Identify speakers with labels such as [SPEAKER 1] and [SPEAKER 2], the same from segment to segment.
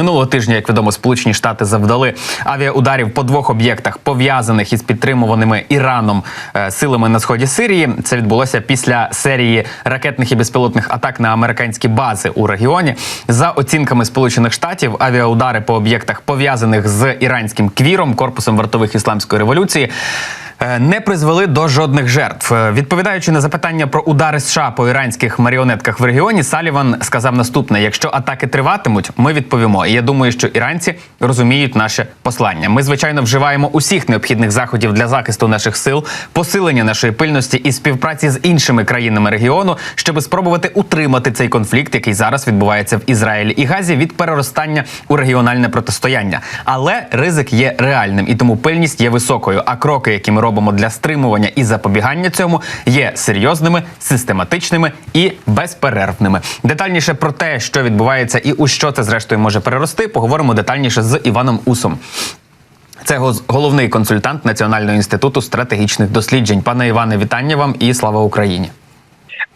[SPEAKER 1] Минулого тижня, як відомо, Сполучені Штати завдали авіаударів по двох об'єктах, пов'язаних із підтримуваними Іраном е, силами на сході Сирії. Це відбулося після серії ракетних і безпілотних атак на американські бази у регіоні. За оцінками Сполучених Штатів, авіаудари по об'єктах пов'язаних з іранським квіром, корпусом вартових ісламської революції. е, Не призвели до жодних жертв. Е, Відповідаючи на запитання про удари США по іранських маріонетках в регіоні, Саліван сказав наступне: якщо атаки триватимуть, ми відповімо. Я думаю, що іранці розуміють наше послання. Ми звичайно вживаємо усіх необхідних заходів для захисту наших сил, посилення нашої пильності і співпраці з іншими країнами регіону, щоб спробувати утримати цей конфлікт, який зараз відбувається в Ізраїлі і Газі від переростання у регіональне протистояння. Але ризик є реальним, і тому пильність є високою. А кроки, які ми робимо для стримування і запобігання цьому, є серйозними, систематичними і безперервними. Детальніше про те, що відбувається і у що це зрештою може перерости, поговоримо детальніше з Іваном Усом. Це головний консультант Національного інституту стратегічних досліджень. Пане Іване, вітання вам і слава Україні.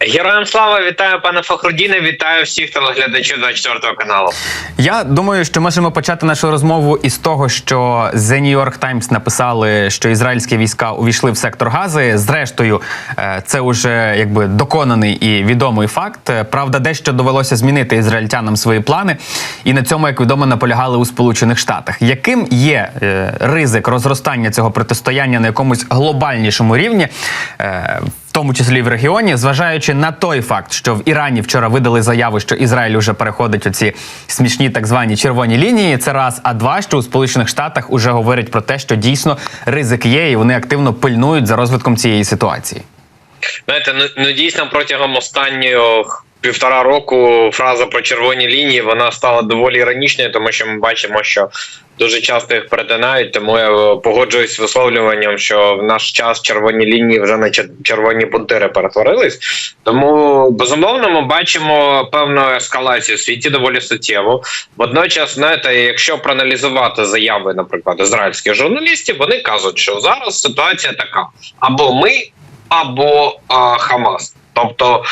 [SPEAKER 2] Героям слава вітаю пане Фахрудіне, вітаю всіх телеглядачів 24 каналу.
[SPEAKER 1] Я думаю, що можемо почати нашу розмову із того, що The New York Times написали, що ізраїльські війська увійшли в сектор Гази. Зрештою, е, це вже якби доконаний і відомий факт. Е, Правда, дещо довелося змінити ізраїльтянам свої плани, і на цьому, як відомо, наполягали у Сполучених Штатах. Яким є е, ризик розростання цього протистояння на якомусь глобальнішому рівні? Тому числі в регіоні, зважаючи на той факт, що в Ірані вчора видали заяву, що Ізраїль уже переходить оці смішні так звані червоні лінії. Це раз, а два, що у Сполучених Штатах уже говорять про те, що дійсно ризик є, і вони активно пильнують за розвитком цієї ситуації.
[SPEAKER 2] Знаєте, ну, ну дійсно протягом останніх півтора року фраза про червоні лінії вона стала доволі іронічною, тому що ми бачимо, що дуже часто їх перетинають. Тому я е, погоджуюсь з висловлюванням, що в наш час червоні лінії вже на червоні пунктири перетворились. Тому безумовно ми бачимо певну ескалацію в світі доволі суттєву. Водночас, знаєте, якщо проаналізувати заяви, наприклад, ізраїльських журналістів, вони кажуть, що зараз ситуація така: або ми, або а, Хамас. Тобто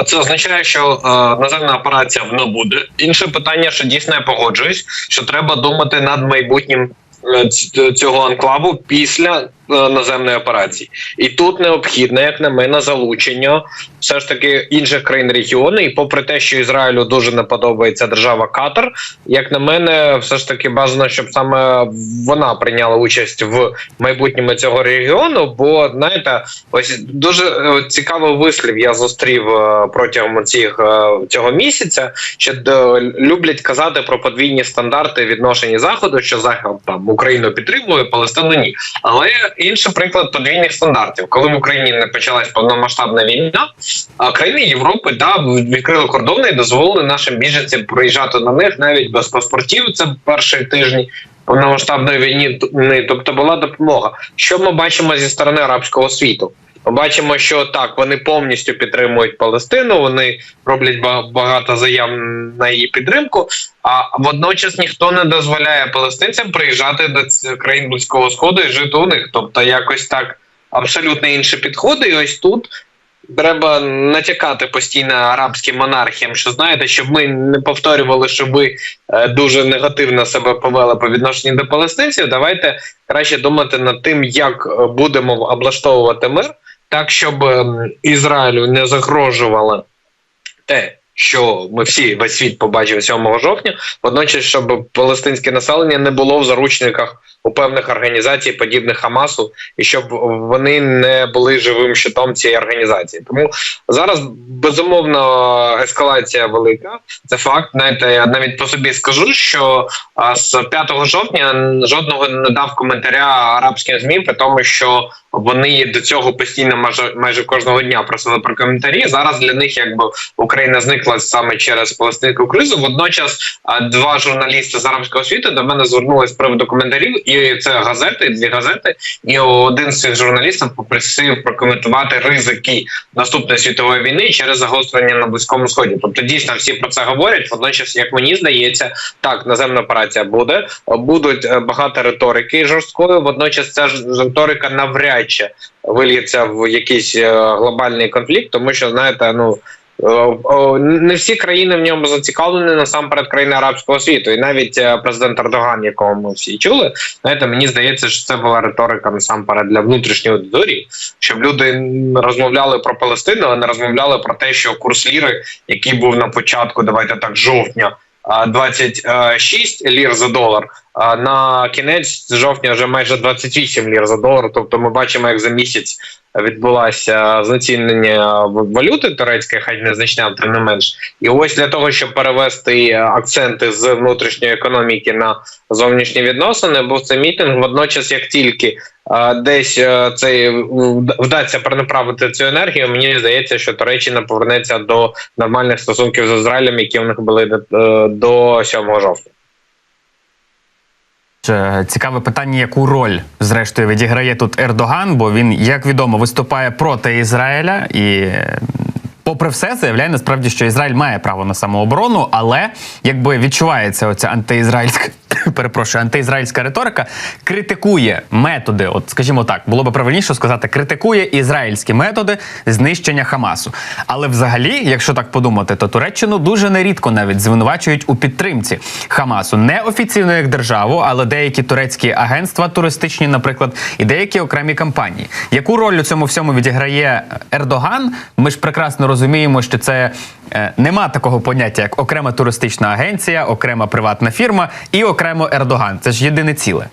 [SPEAKER 2] е, це означає, що е, наземна операція не буде. Інше питання, що дійсно я погоджуюсь, що треба думати над майбутнім цього анклаву після е, наземної операції, і тут необхідне, як на мене, залучення все ж таки інших країн регіону. І попри те, що Ізраїлю дуже не подобається держава Катар, як на мене, все ж таки бажано, щоб саме вона прийняла участь в майбутньому цього регіону. Бо знаєте, ось дуже е, цікавий вислів я зустрів е, протягом цих е, цього місяця. Що е, люблять казати про подвійні стандарти відношення заходу, що захід там Україну підтримує, Палестину ні. Але інший приклад подвійних стандартів, коли в Україні не почалась повномасштабна війна, а країни Європи да відкрили кордони і дозволили нашим біженцям проїжджати на них навіть без паспортів. Це перші тижні повномасштабної війни. Тобто була допомога. Що ми бачимо зі сторони арабського світу? Бачимо, що так вони повністю підтримують Палестину. Вони роблять ба- багато заяв на її підтримку. А водночас ніхто не дозволяє палестинцям приїжджати до країн близького сходу і жити у них. Тобто, якось так абсолютно інші підходи. І ось тут треба натякати постійно арабським монархіям, що знаєте, щоб ми не повторювали, що ви е, дуже негативно себе повели по відношенню до палестинців. Давайте краще думати над тим, як е, будемо облаштовувати мир, так щоб ем, Ізраїлю не загрожувало те. Що ми всі весь світ побачив 7 жовтня, водночас, щоб палестинське населення не було в заручниках у певних організацій, подібних Хамасу, і щоб вони не були живим щитом цієї організації. Тому зараз безумовно ескалація велика. Це факт. Знаєте, я навіть по собі скажу, що з 5 жовтня жодного не дав коментаря арабським змі, при тому, що вони до цього постійно майже майже кожного дня просили про коментарі. Зараз для них якби Україна зникла саме через палестинську кризу. Водночас два журналісти з арабського світу до мене звернулись з приводу коментарів, і це газети, дві газети. І один з цих журналістів попросив прокоментувати ризики наступної світової війни через загострення на близькому сході. Тобто, дійсно всі про це говорять. Водночас, як мені здається, так наземна операція буде. Будуть е, багато риторики жорсткої. Водночас, ця ж риторика навряд чи вильється в якийсь е, глобальний конфлікт, тому що знаєте, ну Не всі країни в ньому зацікавлені насамперед країни арабського світу, і навіть е, президент Ердоган, якого ми всі чули, знаєте, мені здається, що це була риторика насамперед для внутрішньої аудиторії, щоб люди розмовляли про Палестину, а не розмовляли про те, що курс ліри, який був на початку, давайте так, жовтня. а, 26 лір за долар, на кінець жовтня вже майже 28 лір за долар. Тобто ми бачимо, як за місяць відбулося знецінення валюти турецької, хай незначне, але тим не менш. І ось для того, щоб перевести акценти з внутрішньої економіки на зовнішні відносини, був цей мітинг. Водночас, як тільки десь е, цей вдасться перенаправити цю енергію, мені здається, що Туреччина повернеться до нормальних стосунків з Ізраїлем, які в них були е, до 7 жовтня.
[SPEAKER 1] Е, Цікаве питання, яку роль зрештою відіграє тут Ердоган, бо він, як відомо, виступає проти Ізраїля і. Попри все, заявляє насправді, що Ізраїль має право на самооборону, але якби відчувається оця антиізраїльська перепрошую, антиізраїльська риторика, критикує методи, от скажімо так, було би правильніше сказати, критикує ізраїльські методи знищення Хамасу. Але взагалі, якщо так подумати, то Туреччину дуже нерідко навіть звинувачують у підтримці Хамасу, не офіційно як державу, але деякі турецькі агентства туристичні, наприклад, і деякі окремі компанії. Яку роль у цьому всьому відіграє Ердоган? Ми ж прекрасно розуміємо, що це е, нема такого поняття, як окрема туристична агенція, окрема приватна фірма і окремо Ердоган. Це ж єдине ціле.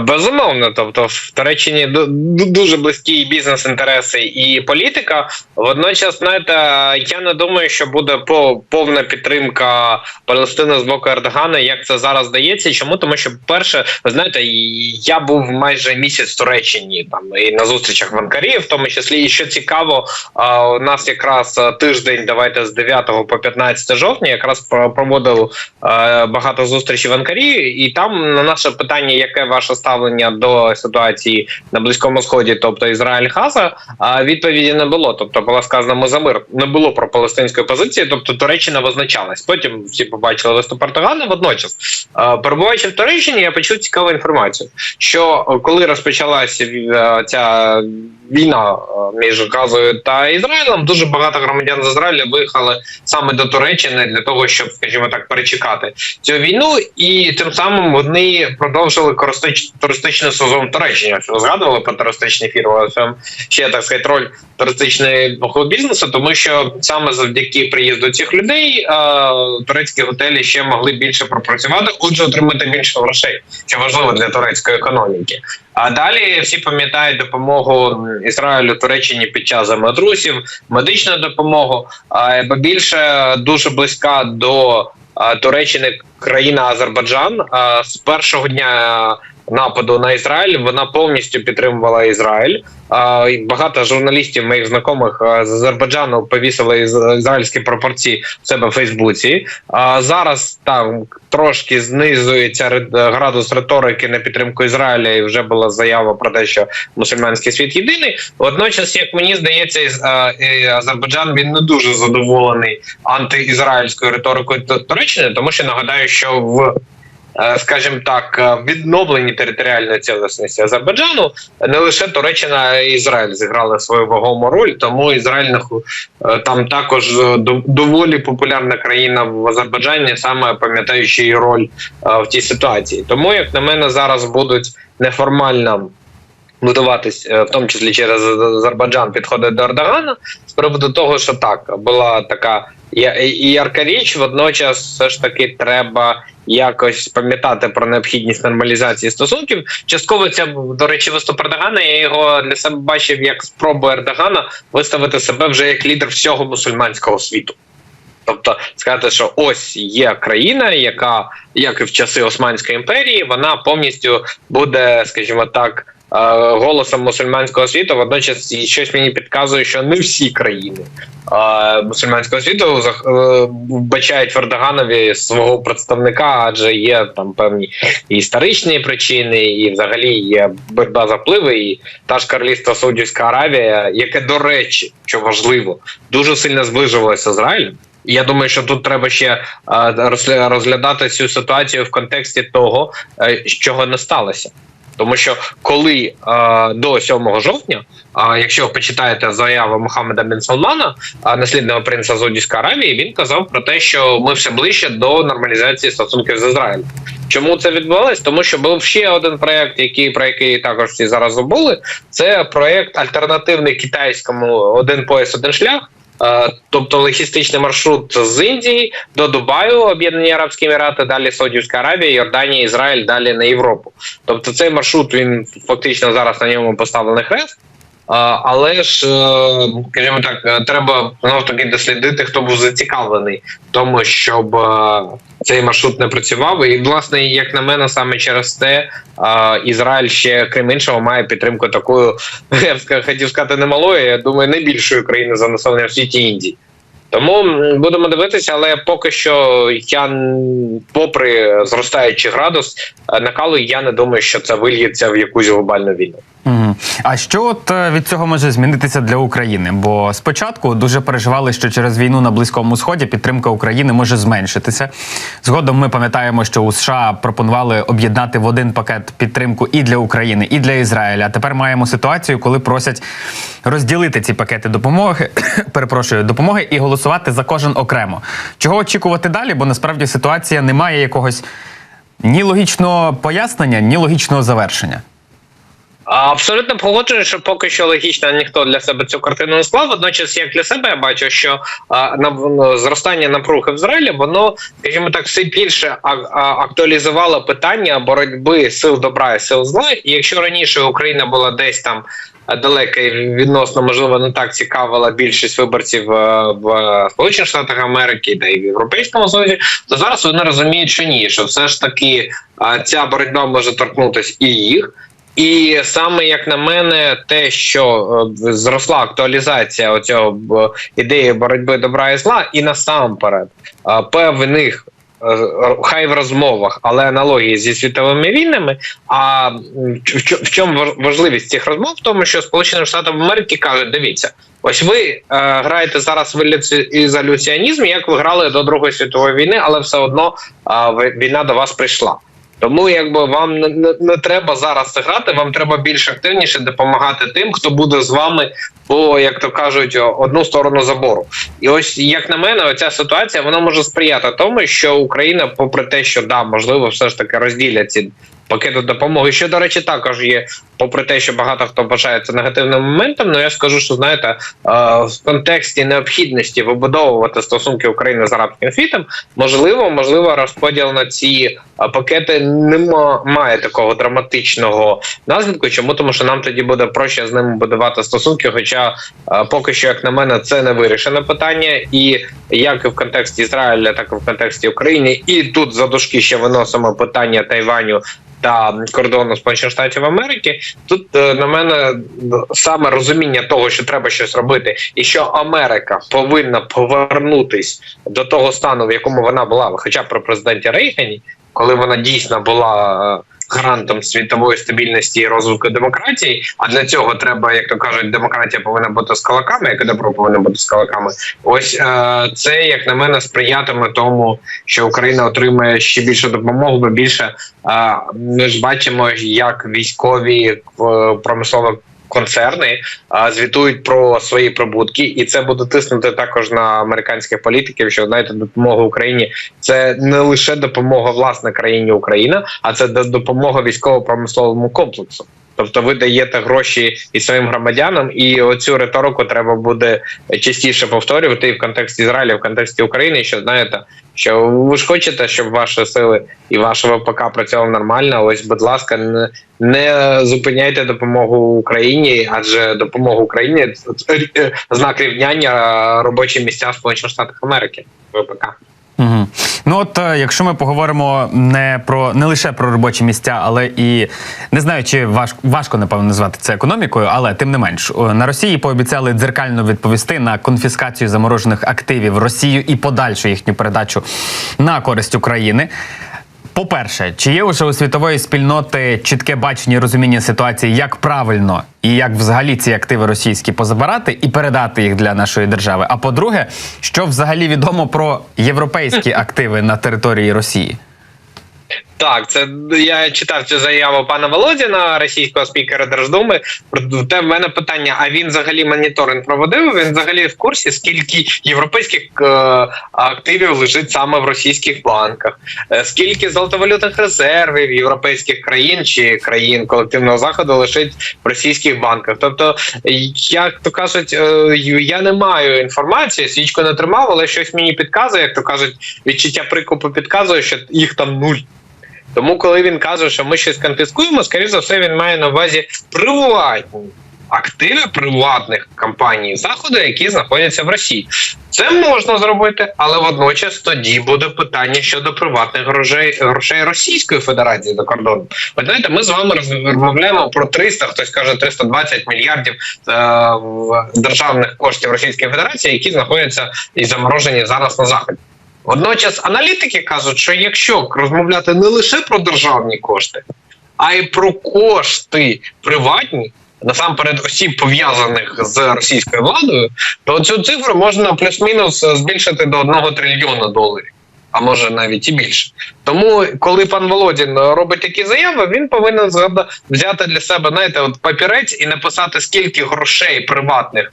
[SPEAKER 2] Безумовно, тобто в Туреччині ду- ду- дуже близькі бізнес-інтереси і політика. Водночас, знаєте, я не думаю, що буде по- повна підтримка Палестини з боку Ердогана, як це зараз здається. Чому? Тому що, перше, знаєте, я був майже місяць в Туреччині там і на зустрічах в Анкарі, в тому числі, і що цікаво, у нас якраз тиждень, давайте з 9 по 15 жовтня, якраз про- проводив багато зустрічей в Анкарі, і там на наше питання, яке ваше ставлення до ситуації на близькому сході, тобто Ізраїль Газа, а відповіді не було. Тобто була сказана ми за мир. Не було про палестинської позиції, тобто Туреччина визначалась. Потім всі побачили виступ Ертогана. Водночас, перебуваючи в Туреччині, я почув цікаву інформацію, що коли розпочалася е, ця війна е, між Газою та Ізраїлем, дуже багато громадян з Ізраїля виїхали саме до Туреччини для того, щоб, скажімо так, перечекати цю війну, і тим самим вони продовжили користич- туристичний сезон в Ви згадували про туристичні фірми. Це ще так сказати, роль туристичного бізнесу, тому що саме завдяки приїзду цих людей е, турецькі готелі ще могли більше пропрацювати, отже, отримати більше грошей, що важливо для турецької економіки. А далі всі пам'ятають допомогу Ізраїлю Туреччині під час землетрусів, медичну допомогу, а, більше дуже близька до Туреччини країна Азербайджан. З першого дня нападу на Ізраїль вона повністю підтримувала Ізраїль. Багато журналістів моїх знайомих з Азербайджану повісили із- ізраїльські пропорції в себе в Фейсбуці. Зараз там трошки знизується градус риторики на підтримку Ізраїля, і вже була заява про те, що мусульманський світ єдиний. Водночас, як мені здається, Азербайджан він не дуже задоволений антиізраїльською риторикою Ту- Туреччини, тому що нагадаю, що в Скажімо так, е, відновленні територіальної цілісності Азербайджану не лише Туреччина і Ізраїль зіграли свою вагому роль, тому Ізраїль е, там також е, до- доволі популярна країна в Азербайджані, саме пам'ятаючи її роль е, в тій ситуації. Тому, як на мене, зараз будуть неформально будуватись, е, в тому числі через Азербайджан, підходить до Ердогана з приводу того, що так була така і ярка річ. Водночас, все ж таки, треба якось пам'ятати про необхідність нормалізації стосунків. Частково це до речі, виступ Ердогана. Я його для себе бачив як спробу Ердогана виставити себе вже як лідер всього мусульманського світу. Тобто сказати, що ось є країна, яка, як і в часи Османської імперії, вона повністю буде, скажімо так, голосом мусульманського світу. Водночас щось мені підказує, що не всі країни е, мусульманського світу е, вбачають в Ердоганові свого представника, адже є там певні історичні причини, і взагалі є боротьба за впливи, і та ж королівство Саудівська Аравія, яке, до речі, що важливо, дуже сильно зближувалося з Ізраїлем. Я думаю, що тут треба ще е, розглядати цю ситуацію в контексті того, е, чого не сталося. Тому що коли е, до 7 жовтня, а якщо почитаєте заяву Мохаммеда бен Салмана, а, наслідного принца Саудівської Аравії, він казав про те, що ми все ближче до нормалізації стосунків з Ізраїлем. Чому це відбувалось? Тому що був ще один проект, який про який також всі зараз забули. Це проект альтернативний китайському один пояс, один шлях. Е, Тобто логістичний маршрут з Індії до Дубаю, Об'єднані Арабські Емірати, далі Саудівська Аравія, Йорданія, Ізраїль, далі на Європу. Тобто цей маршрут він фактично зараз на ньому поставлений хрест. Але ж, е, скажімо так, е, треба знов таки дослідити, хто був зацікавлений в тому, щоб е, цей маршрут не працював. І, власне, як на мене, саме через те Ізраїль ще крім іншого має підтримку такою, я б хотів сказати, немалої, я думаю, найбільшої країни за населенням в світі Індії. Тому будемо дивитися, але поки що я, попри зростаючий градус накалу, я не думаю, що це вильється в якусь глобальну війну.
[SPEAKER 1] А що от е, від цього може змінитися для України? Бо спочатку дуже переживали, що через війну на близькому сході підтримка України може зменшитися. Згодом ми пам'ятаємо, що у США пропонували об'єднати в один пакет підтримку і для України, і для Ізраїля. Тепер маємо ситуацію, коли просять розділити ці пакети допомоги, перепрошую, допомоги і голосувати за кожен окремо. Чого очікувати далі? Бо насправді ситуація не має якогось ні логічного пояснення, ні логічного завершення.
[SPEAKER 2] Абсолютно погоджуюсь, що поки що логічно ніхто для себе цю картину не склав. Водночас, як для себе, я бачу, що а, ну, зростання напруги в Ізраїлі, воно, скажімо так, все більше актуалізувало питання боротьби сил добра і сил зла. І якщо раніше Україна була десь там далека і відносно, можливо, не так цікавила більшість виборців е, в Сполучених Штатах Америки та й в Європейському Союзі, то зараз вони розуміють, що ні, що все ж таки ця боротьба може торкнутися і їх. І саме як на мене, те, що е, зросла актуалізація оцього ідеї боротьби добра і зла, і насамперед е, певних. е, Хай в розмовах, але аналогії зі світовими війнами. А в чому важ- важливість цих розмов? В тому, що Сполучені Штати Америки кажуть: дивіться, ось ви е, граєте зараз в ізоляціонізм, як ви грали до Другої світової війни, але все одно е, війна до вас прийшла. Тому якби вам не, не, не треба зараз грати, вам треба більш активніше допомагати тим, хто буде з вами по, як то кажуть, одну сторону забору. І ось як на мене, оця ситуація вона може сприяти тому, що Україна, попри те, що да, можливо, все ж таки розділять ці пакети допомоги, що до речі, також є, попри те, що багато хто вважає це негативним моментом. Ну я скажу, що знаєте, е, в контексті необхідності вибудовувати стосунки України з арабським світом, можливо, можливо, розподіл на ці е, пакети не має такого драматичного наслідку. Чому тому, що нам тоді буде проще з ними будувати стосунки? Хоча е, поки що, як на мене, це не вирішене питання, і як і в контексті Ізраїля, так і в контексті України, і тут за дужки ще виносимо питання Тайваню. Та кордону Сполучених Штатів Америки тут е, на мене саме розуміння того, що треба щось робити, і що Америка повинна повернутись до того стану, в якому вона була, хоча про президенті Рейгані, коли вона дійсно була е, гарантом світової стабільності і розвитку демократії. А для цього треба, як то кажуть, демократія повинна бути з калаками, як і добро повинна бути з калаками. Ось е, це, як на мене, сприятиме тому, що Україна отримає ще більше допомоги, бо більше е, ми ж бачимо, як військові е, промислові концерни а, звітують про свої прибутки, і це буде тиснути також на американських політиків. Що знаєте, допомога Україні це не лише допомога власне країні Україна, а це до- допомога військово-промисловому комплексу. Тобто ви даєте гроші і своїм громадянам, і оцю риторику треба буде частіше повторювати і в контексті Ізраїля, в контексті України. Що знаєте, що ви ж хочете, щоб ваші сили і ваше ВПК працювали нормально. Ось, будь ласка, не, не зупиняйте допомогу Україні, адже допомога Україні це, е, знак рівняння робочі місця в Сполучених Штатах Америки. ВПК.
[SPEAKER 1] Угу. Ну от е, якщо ми поговоримо не про не лише про робочі місця, але і не знаю, чи важко важко напевно назвати це економікою, але тим не менш на Росії пообіцяли дзеркально відповісти на конфіскацію заморожених активів Росію і подальшу їхню передачу на користь України. По-перше, чи є лише у світової спільноти чітке бачення і розуміння ситуації, як правильно і як взагалі ці активи російські позабирати і передати їх для нашої держави? А по-друге, що взагалі відомо про європейські активи на території Росії?
[SPEAKER 2] Так, це я читав цю заяву пана Володіна, російського спікера Держдуми. Проте в мене питання: а він взагалі моніторинг проводив? Він взагалі в курсі, скільки європейських е, активів лежить саме в російських банках, Е, скільки золотовалютних резервів європейських країн чи країн колективного заходу лежить в російських банках? Тобто, як то кажуть, е, я не маю інформації, свічку не тримав, але щось мені підказує, як то кажуть, відчуття прикупу підказує, що їх там нуль. Тому, коли він каже, що ми щось конфіскуємо, скоріше за все, він має на увазі приватні активи приватних компаній заходу, які знаходяться в Росії. Це можна зробити, але водночас тоді буде питання щодо приватних грошей, грошей Російської Федерації за кордоном. Ви знаєте, ми з вами розмовляємо про 300, хтось каже 320 мільярдів е, державних коштів Російської Федерації, які знаходяться і заморожені зараз на заході. Водночас аналітики кажуть, що якщо розмовляти не лише про державні кошти, а й про кошти приватні, насамперед осіб пов'язаних з російською владою, то цю цифру можна плюс-мінус збільшити до 1 трильйона доларів. А може навіть і більше. Тому, коли пан Володін робить такі заяви, він повинен взяти для себе знаєте, от папірець і написати, скільки грошей приватних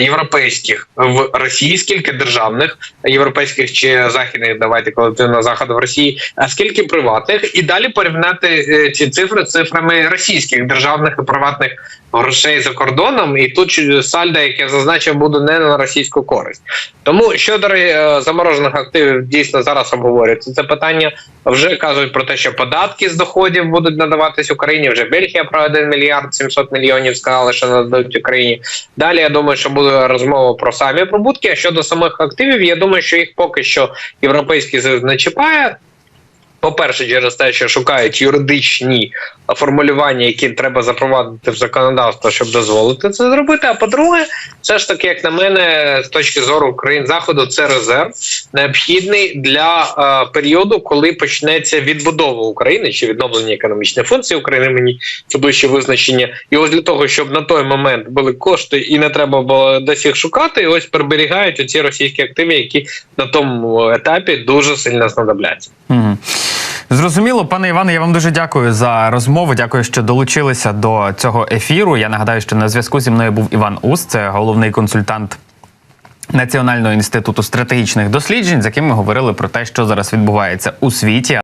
[SPEAKER 2] європейських в Росії, скільки державних європейських чи західних, давайте колективного заходу в Росії, а скільки приватних, і далі порівняти е, ці цифри з цифрами російських державних і приватних грошей за кордоном. І тут сальдо, яке я зазначив, буде не на російську користь. Тому щодо е, заморожених активів дійсно зараз обговорюється це питання. Вже кажуть про те, що податки з доходів будуть надаватись Україні. Вже Бельгія про 1 мільярд 700 мільйонів сказали, що нададуть Україні. Далі я думаю, що буде розмова про самі прибутки. А щодо самих активів, я думаю, що їх поки що європейський союз не. По-перше, через те, що шукають юридичні формулювання, які треба запровадити в законодавство, щоб дозволити це зробити. А по-друге, все ж таки, як на мене, з точки зору країн заходу, це резерв необхідний для е, періоду, коли почнеться відбудова України чи відновлення економічної функції України. Мені ближче визначення. І ось для того, щоб на той момент були кошти, і не треба було десь їх шукати. І ось приберігають оці російські активи, які на тому етапі дуже сильно знадобляться.
[SPEAKER 1] Мгм. Зрозуміло, пане Іване, я вам дуже дякую за розмову. Дякую, що долучилися до цього ефіру. Я нагадаю, що на зв'язку зі мною був Іван Ус, це головний консультант Національного інституту стратегічних досліджень, з яким ми говорили про те, що зараз відбувається у світі.